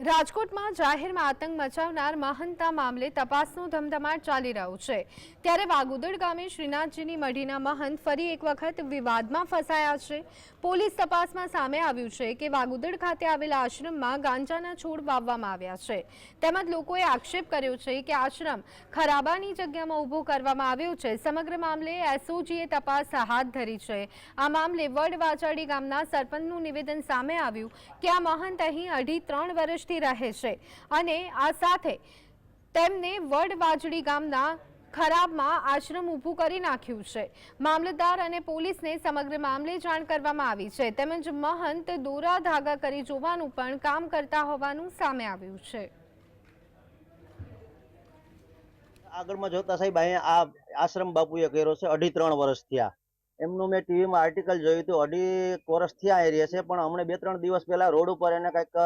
રાજકોટમાં જાહેરમાં આતંક મચાવનાર મહંતા મામલે તપાસનો ધમધમાટ ચાલી રહ્યો છે. ત્યારે વાગુદડ ગામે શ્રીનાથજીની મઢીના મહંત ફરી એક વખત વિવાદમાં ફસાયા છે. પોલીસ તપાસમાં સામે આવ્યું છે કે વાગુદડ ખાતે આવેલા આશ્રમમાં ગાંજાના છોડ વાવવામાં આવ્યા છે. તેમજ લોકોએ આક્ષેપ કર્યો છે કે આશ્રમ ખરાબાની જગ્યામાં ઊભો કરવામાં આવ્યો છે. સમગ્ર મામલે એસઓજીએ તપાસ હાથ ધરી છે. આ મામલે વડવાચાડી ગામના સરપંચનું નિવેદન સામે આવ્યું કે આ મહંત અહીં અઢી ત્રણ વર્ષથી રહે છે. અને આ સાથે તેમને વડવાજડી ગામના ખરાબમાં આશ્રમ ઊભું કરી નાખ્યું છે. મામલતદાર અને પોલીસને સમગ્ર મામલે જાણ કરવામાં આવી છે. તેમજ મહંત દોરા ધાગા કરી જોવાનું પણ કામ કરતા હોવાનું સામે આવ્યું છે. આગળમાં જોતા સાહેબ, અહીંયા આ આશ્રમ બાપુએ કર્યો છે, અઢી ત્રણ વર્ષ થયા. એમનું મેં ટીવીમાં આર્ટિકલ જોયું હતું, અઢી વર્ષ થયા એ છે, પણ હમણાં બે ત્રણ દિવસ પહેલા રોડ ઉપર એને કંઈક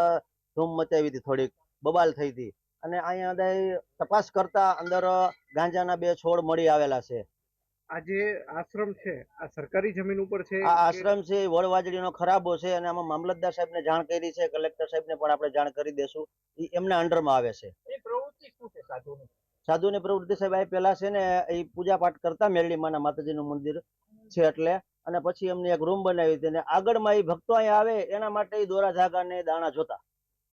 ધૂમ મચાવી હતી થોડીક બબાલ થઈ હતી. અને અહીંયા અંદર તપાસ કરતા અંદર ગાંજાના બે છોડ મળી આવેલા છે. આ જે આશ્રમ છે આ સરકારી જમીન ઉપર છે આ આશ્રમ છે એ વડવાજડીનો ખરાબો છે અને આમાં મામલતદાર સાહેબને જાણ કરી છે કલેક્ટર સાહેબને પણ આપણે જાણ કરી દેશું. એ એમના અંડરમાં આવે છે. એ પ્રવૃત્તિ શું છે સાધુની? સાધુની પ્રવૃત્તિ સાહેબ આ પેલા છે ને એ પૂજા પાઠ કરતા મેરડી માના માતાજીનું મંદિર છે એટલે અને પછી એમને એક રૂમ બનાવી હતી અને આગળમાં એ ભક્તો અહીંયા આવે એના માટે એ દોરા ધાગા ને દાણા જોતા.